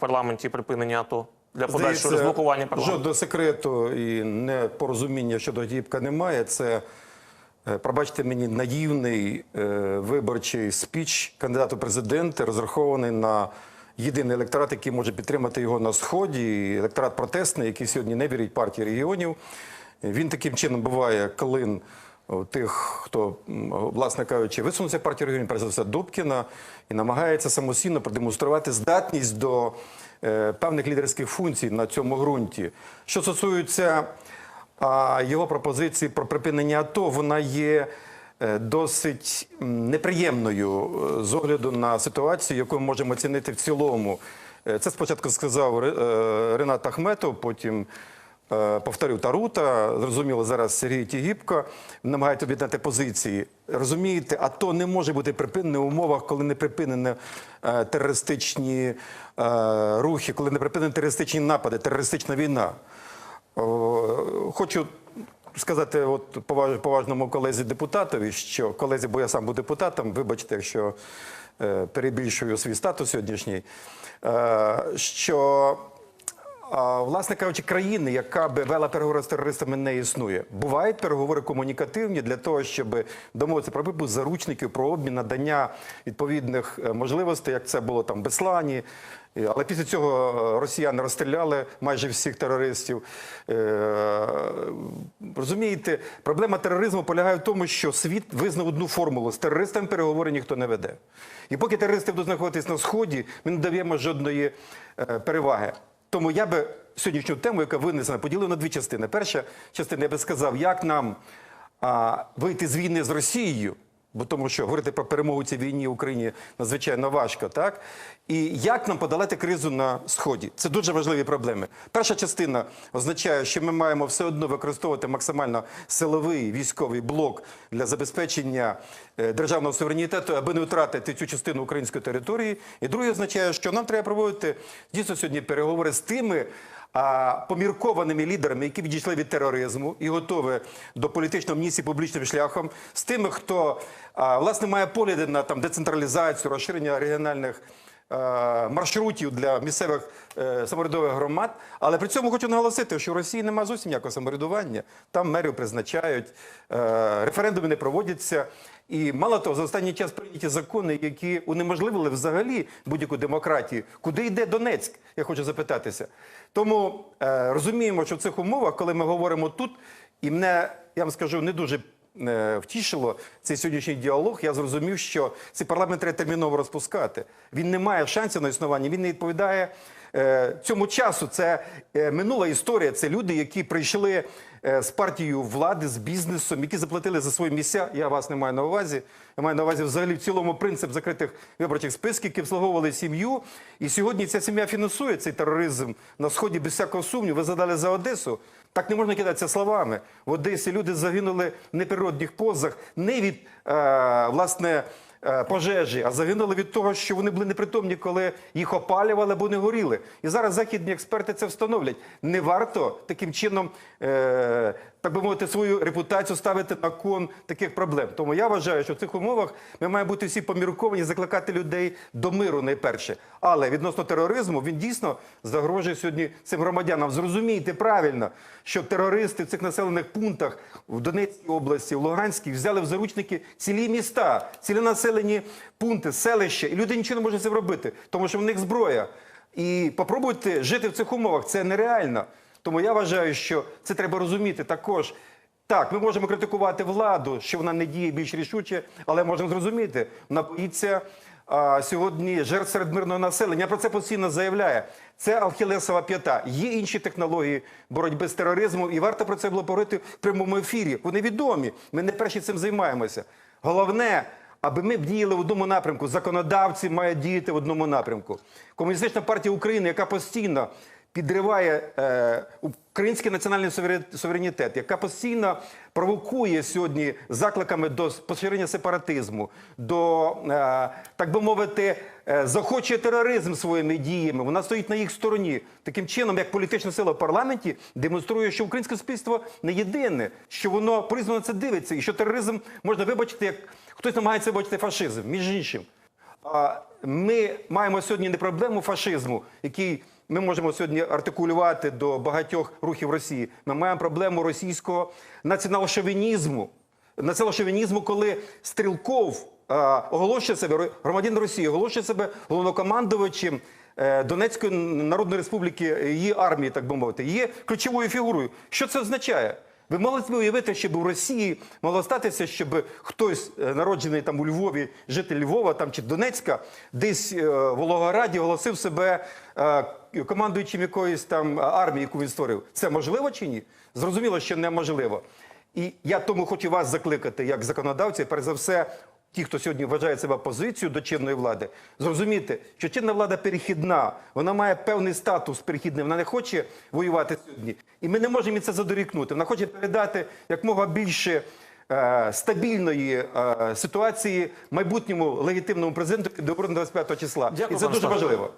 парламенті припинення АТО для подальшого розблокування парламенту? Жодного секрету і непорозуміння щодо Гіпка немає. Це, е, пробачте мені, наївний е, виборчий спіч кандидату в президенти, розрахований на єдиний електорат, який може підтримати його на сході. Електорат протестний, який сьогодні не вірить партії регіонів. Він таким чином буває у тих, хто, власне кажучи, висунувся партію регіонів, перш за все, Добкіна, і намагається самостійно продемонструвати здатність до е, певних лідерських функцій на цьому ґрунті. Що стосується його пропозиції про припинення АТО, вона є е, досить неприємною е, з огляду на ситуацію, яку ми можемо оцінити в цілому. Е, Це спочатку сказав Ре- е, Ренат Ахметов, потім Е, повторив Тарута, зрозуміло, зараз Сергій Тігіпко намагається об'єднати позиції. Розумієте, АТО не може бути припинене в умовах, коли не припинені е, терористичні е, рухи, коли не припинені терористичні напади, терористична війна. Хочу сказати от поваж- поважному колезі депутатові, що колезі, бо я сам був депутатом, вибачте, якщо перебільшую свій статус сьогоднішній, що власне кажучи, країни, яка би вела переговори з терористами, не існує. Бувають переговори комунікативні для того, щоб домовитися про випуск заручників, про обмін, надання відповідних е, можливостей, як це було там в Беслані. Але після цього е, росіяни розстріляли майже всіх терористів. Е, Розумієте, проблема тероризму полягає в тому, що світ визнав одну формулу: з терористами переговори ніхто не веде. І поки терористи будуть знаходитись на сході, ми не даємо жодної переваги. Тому я би сьогоднішню тему, яка винесена, поділив на дві частини. Перша частина я би сказав, як нам а, вийти з війни з Росією, бо тому що говорити про перемогу цій війні в Україні надзвичайно важко, так? І як нам подолати кризу на сході? Це дуже важливі проблеми. Перша частина означає, що ми маємо все одно використовувати максимально силовий військовий блок для забезпечення е, державного суверенітету, аби не втратити цю частину української території. І друге означає, що нам треба проводити дійсно сьогодні переговори з тими а, поміркованими лідерами, які відійшли від тероризму і готові до політичної амністії публічним шляхом, з тими, хто власне має погляди на там децентралізацію, розширення регіональних. Е, Маршрутів для місцевих е, самоврядових громад, але при цьому хочу наголосити, що в Росії немає зовсім ніякого самоврядування. Там мерів призначають, е, референдуми не проводяться. І мало того, за останній час прийняті закони, які унеможливили взагалі будь-яку демократію. Куди йде Донецьк? Я хочу запитатися. Тому розуміємо, що в цих умовах, коли ми говоримо тут, і мене я вам скажу не дуже втішило цей сьогоднішній діалог. Я зрозумів, що цей парламент треба терміново розпускати. Він не має шансів на існування. Він не відповідає е, цьому часу. Це е, минула історія. Це люди, які прийшли е, з партією влади, з бізнесом, які заплатили за свої місця. Я вас не маю на увазі. Я маю на увазі взагалі в цілому принцип закритих виборчих списків, які обслуговували сім'ю. І сьогодні ця сім'я фінансує цей тероризм на сході без всякого сумніву. Ви задали за Одесу. Так не можна кидатися словами. В Одесі люди загинули в неприродних позах не від е, власне. е, Пожежі, а загинули від того, що вони були непритомні, коли їх опалювали або не горіли. І зараз західні експерти це встановлять. Не варто таким чином, е, так би мовити, свою репутацію ставити на кон таких проблем. Тому я вважаю, що в цих умовах ми маємо бути всі помірковані, закликати людей до миру найперше. Але відносно тероризму він дійсно загрожує сьогодні цим громадянам. Зрозумійте правильно, що терористи в цих населених пунктах в Донецькій області, в Луганській взяли в заручники цілі міста, цілі населені пункти, селища, і люди нічого не можуть з цим робити, тому що в них зброя. І попробуйте жити в цих умовах. Це нереально. Тому я вважаю, що це треба розуміти також. Так, ми можемо критикувати владу, що вона не діє більш рішуче, але можемо зрозуміти, вона боїться а, сьогодні жертв серед мирного населення. Про це постійно заявляє. Це Алхілесова п'ята. Є інші технології боротьби з тероризмом, і варто про це було говорити в прямому ефірі. Вони відомі. Ми не перші цим займаємося. Головне, аби ми діяли в одному напрямку. Законодавці мають діяти в одному напрямку. Комуністична партія України, яка постійно підриває е, український національний суверенітет, яка постійно провокує сьогодні закликами до поширення сепаратизму, до, е, так би мовити, е, захочує тероризм своїми діями. Вона стоїть на їх стороні. Таким чином, як політична сила в парламенті, демонструє, що українське суспільство не єдине, що воно по-різному це дивиться, і що тероризм можна вибачити, як хтось намагається вибачити фашизм, між іншим. Ми маємо сьогодні не проблему фашизму, який ми можемо сьогодні артикулювати до багатьох рухів Росії. Ми маємо проблему російського націонал-шовінізму. Націонал-шовінізму, коли Стрілков е, оголошує себе громадян Росії, оголошує себе головнокомандувачем е, Донецької Народної Республіки, е, її армії, так би мовити, є ключовою фігурою. Що це означає? Ви могли собі уявити, щоб у Росії могло статися, щоб хтось е, народжений там у Львові, житель Львова там чи Донецька, десь е, в Вологораді оголосив себе е, командуючим якоїсь там армії, яку він створив. Це можливо чи ні? Зрозуміло, що неможливо. І я тому хочу вас закликати, як законодавця, перш за все, ті, хто сьогодні вважає себе позицією до чинної влади, зрозуміти, що чинна влада перехідна, вона має певний статус перехідний, вона не хоче воювати сьогодні. І ми не можемо їй це задорікнути. Вона хоче передати якмога більше е, стабільної е, ситуації майбутньому легітимному президенту до 25 числа. Дякую, І це дуже важливо.